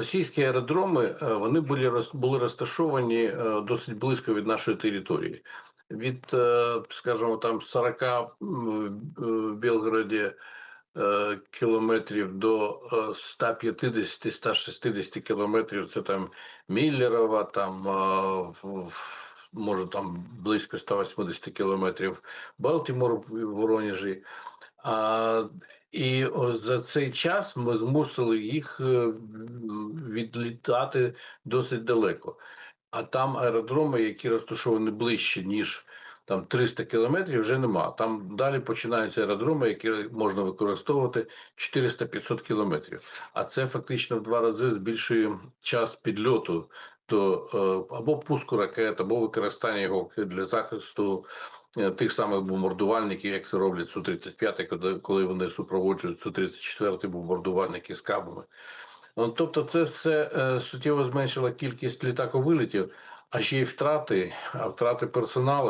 російські аеродроми е, вони були були розташовані е, досить близько від нашої території. Від, е, скажімо, там 40 в Білгороді кілометрів до е, 150-160 кілометрів. Це там Міллерова, там може там близько 180 кілометрів Балтімор в Воронежі. А, і за цей час ми змусили їх е, відлітати досить далеко. А там аеродроми, які розташовані ближче, ніж там 300 кілометрів, вже нема. Там далі починаються аеродроми, які можна використовувати 400-500 кілометрів. А це фактично в два рази збільшує час підльоту до е, або пуску ракет, або використання його для захисту тих самих бомбардувальників, як це роблять Су-35, коли, коли вони супроводжують Су-34 бомбардувальники з кабами. Ну, тобто, це все е, суттєво зменшило кількість літаковилітів, а ще й втрати, а втрати персоналу